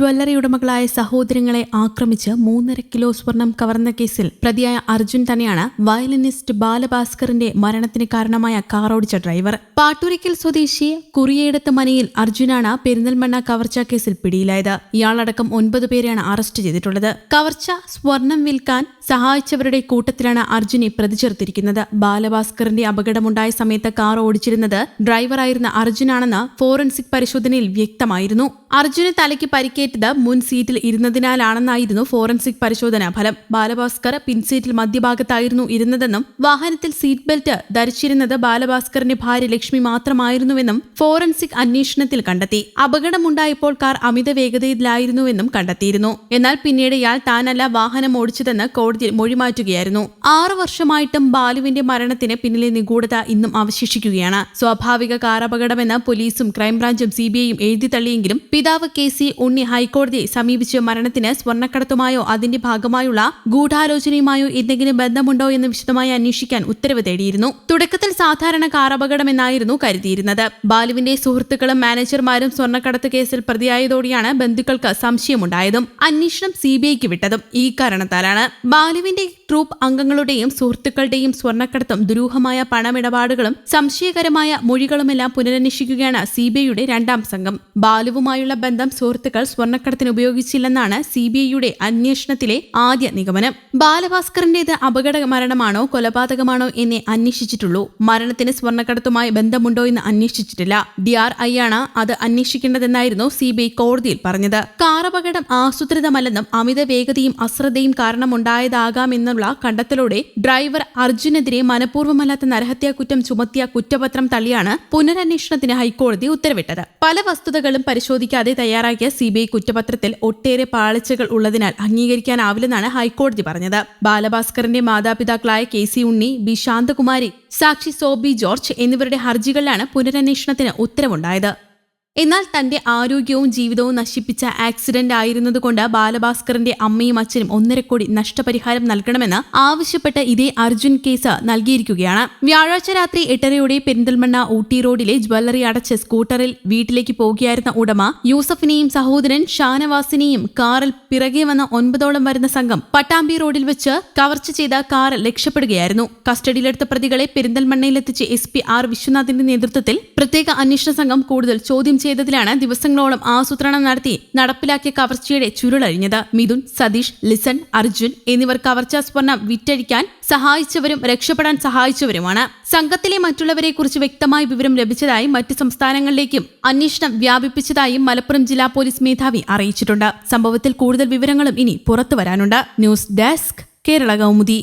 Jewellery ഉടമകളായ സഹോദരങ്ങളെ ആക്രമിച്ച് മൂന്നര കിലോ സ്വർണം കവർന്ന കേസിൽ പ്രതിയായ അർജുൻ തന്നെയാണ് വയലിനിസ്റ്റ് ബാലഭാസ്കറിന്റെ മരണത്തിന് കാരണമായ കാറോടിച്ച ഡ്രൈവർ. പാട്ടൂരിക്കൽ സ്വദേശി കുറിയേടത്ത് മനയിൽ അർജുനാണ് പെരിന്തൽമണ്ണ കവർച്ചാ കേസിൽ പിടിയിലായത്. ഇയാളടക്കം ഒൻപത് പേരെയാണ് അറസ്റ്റ് ചെയ്തിട്ടുള്ളത്. കവർച്ച സ്വർണം വിൽക്കാൻ സഹായിച്ചവരുടെ കൂട്ടത്തിലാണ് അർജുനെ പ്രതി ചേർത്തിരിക്കുന്നത് ബാലഭാസ്കറിന്റെ അപകടമുണ്ടായ സമയത്ത് കാർ ഓടിച്ചിരുന്നത് ഡ്രൈവറായിരുന്ന അർജുനാണെന്ന് ഫോറൻസിക് പരിശോധനയിൽ വ്യക്തമായിരുന്നു. അർജുന് തലയ്ക്ക് പരിക്കേറ്റത് മുൻ സീറ്റിൽ ഇരുന്നതിനാലാണെന്നായിരുന്നു ഫോറൻസിക് പരിശോധനാ ഫലം. ബാലഭാസ്കർ പിൻസീറ്റിൽ മധ്യഭാഗത്തായിരുന്നു ഇരുന്നതെന്നും വാഹനത്തിൽ സീറ്റ് ബെൽറ്റ് ധരിച്ചിരുന്നത് ബാലഭാസ്കറിന്റെ ഭാര്യ ലക്ഷ്മി മാത്രമായിരുന്നുവെന്നും ഫോറൻസിക് അന്വേഷണത്തിൽ കണ്ടെത്തി. അപകടമുണ്ടായപ്പോൾ കാർ അമിത വേഗതയിലായിരുന്നുവെന്നും കണ്ടെത്തിയിരുന്നു. എന്നാൽ പിന്നീട് ഇയാൾ താനല്ല വാഹനം ഓടിച്ചതെന്ന് കോടതിയിൽ മൊഴിമാറ്റുകയായിരുന്നു. ആറു വർഷമായിട്ടും ബാലുവിന്റെ മരണത്തിന് പിന്നിലെ നിഗൂഢത ഇന്നും അവശേഷിക്കുകയാണ്. സ്വാഭാവിക കാറപകടമെന്ന് പോലീസും ക്രൈംബ്രാഞ്ചും സിബിഐയും എഴുതി തള്ളിയെങ്കിലും പിതാവ് കെ സി ഉണ്ണി ഹൈക്കോടതിയെ സമീപിച്ച് മരണത്തിന് സ്വർണക്കടത്തുമായോ അതിന്റെ ഭാഗമായുള്ള ഗൂഢാലോചനയുമായോ എന്തെങ്കിലും ബന്ധമുണ്ടോ എന്ന് വിശദമായി അന്വേഷിക്കാൻ ഉത്തരവ് തേടിയിരുന്നു. തുടക്കത്തിൽ സാധാരണ കാറപകടമെന്നായിരുന്നു കരുതിയിരുന്നത്. ബാലുവിന്റെ സുഹൃത്തുക്കളും മാനേജർമാരും സ്വർണക്കടത്ത് കേസിൽ പ്രതിയായതോടെയാണ് ബന്ധുക്കൾക്ക് സംശയമുണ്ടായതും അന്വേഷണം സിബിഐക്ക് വിട്ടതും ഈ കാരണത്താലാണ്. ബാലുവിന്റെ ട്രൂപ്പ് അംഗങ്ങളുടെയും സുഹൃത്തുക്കളുടെയും സ്വർണക്കടത്തും ദുരൂഹമായ പണമിടപാടുകളും സംശയകരമായ മൊഴികളുമെല്ലാം പുനരന്വേഷിക്കുകയാണ് സിബിഐയുടെ രണ്ടാം സംഘം. ബാലുവുമായുള്ള ബന്ധം സുഹൃത്തുക്കൾ സ്വർണക്കടത്തിന് ഉപയോഗിച്ചില്ലെന്നാണ് സിബിഐയുടെ അന്വേഷണത്തിലെ ആദ്യ നിഗമനം. ബാലഭാസ്കറിന്റേത് അപകട മരണമാണോ കൊലപാതകമാണോ എന്നേ അന്വേഷിച്ചിട്ടുള്ളൂ. മരണത്തിന് സ്വർണക്കടത്തുമായി ബന്ധമുണ്ടോ എന്ന് അന്വേഷിച്ചിട്ടില്ല. ഡി ആർ ഐ ആണ് അത് അന്വേഷിക്കേണ്ടതെന്നായിരുന്നു സിബിഐ കോടതിയിൽ പറഞ്ഞത്. കാറപകടം ആസൂത്രിതമല്ലെന്നും അമിത വേഗതയും അശ്രദ്ധയും കാരണമുണ്ടായതാകാമെന്നുള്ള കണ്ടെത്തലോടെ ഡ്രൈവർ അർജുനെതിരെ മനഃപൂർവമല്ലാത്ത നരഹത്യാ കുറ്റം ചുമത്തിയ കുറ്റപത്രം തള്ളിയാണ് പുനരന്വേഷണത്തിന് ഹൈക്കോടതി ഉത്തരവിട്ടത്. പല വസ്തുതകളും പരിശോധിക്കാതെ തയ്യാറാക്കിയ സിബിഐ കുറ്റപത്രത്തിൽ ഒട്ടേറെ പാളിച്ചകൾ ഉള്ളതിനാൽ അംഗീകരിക്കാനാവില്ലെന്നാണ് ഹൈക്കോടതി പറഞ്ഞത്. ബാലഭാസ്കറിന്റെ മാതാപിതാക്കളായ K C Unni B Shanthakumari സാക്ഷി സോബി ജോർജ് എന്നിവരുടെ ഹർജികളിലാണ് പുനരന്വേഷണത്തിന് ഉത്തരവുണ്ടായത്. എന്നാൽ തന്റെ ആരോഗ്യവും ജീവിതവും നശിപ്പിച്ച ആക്സിഡന്റ് ആയിരുന്നതുകൊണ്ട് ബാലഭാസ്കറിന്റെ അമ്മയും അച്ഛനും ഒന്നര കോടി നഷ്ടപരിഹാരം നൽകണമെന്ന് ആവശ്യപ്പെട്ട് ഇതേ അർജുൻ കേസ് നൽകിയിരിക്കുകയാണ്. വ്യാഴാഴ്ച രാത്രി എട്ടരയോടെ പെരിന്തൽമണ്ണ ഊട്ടി റോഡിലെ ജ്വല്ലറി അടച്ച് സ്കൂട്ടറിൽ വീട്ടിലേക്ക് പോകുകയായിരുന്ന ഉടമ യൂസഫിനെയും സഹോദരൻ ഷാനവാസിനെയും കാറിൽ പിറകെ വന്ന ഒൻപതോളം വരുന്ന സംഘം പട്ടാമ്പി റോഡിൽ വെച്ച് കവർച്ച ചെയ്ത കാർ രക്ഷപ്പെടുകയായിരുന്നു. കസ്റ്റഡിയിലെടുത്ത പ്രതികളെ പെരിന്തൽമണ്ണയിലെത്തിച്ച് എസ് പി ആർ വിശ്വനാഥിന്റെ നേതൃത്വത്തിൽ പ്രത്യേക അന്വേഷണ സംഘം കൂടുതൽ ചോദ്യം ചെയ്തതിലാണ് ദിവസങ്ങളോളം ആസൂത്രണം നടത്തി നടപ്പിലാക്കിയ കവർച്ചയുടെ ചുരുളഴിഞ്ഞത്. മിഥുൻ സതീഷ് ലിസൺ അർജുൻ എന്നിവർ കവർച്ചാ സ്വർണം വിറ്റഴിക്കാൻ സഹായിച്ചവരും രക്ഷപ്പെടാൻ സഹായിച്ചവരുമാണ്. സംഘത്തിലെ മറ്റുള്ളവരെ കുറിച്ച് വ്യക്തമായ വിവരം ലഭിച്ചതായി മറ്റ് സംസ്ഥാനങ്ങളിലേക്കും അന്വേഷണം വ്യാപിപ്പിച്ചതായും മലപ്പുറം ജില്ലാ പോലീസ് മേധാവി അറിയിച്ചിട്ടുണ്ട്. സംഭവത്തിൽ കൂടുതൽ വിവരങ്ങളും ഇനി പുറത്തുവരാനുണ്ട്. News desk Kerala Kaumudi.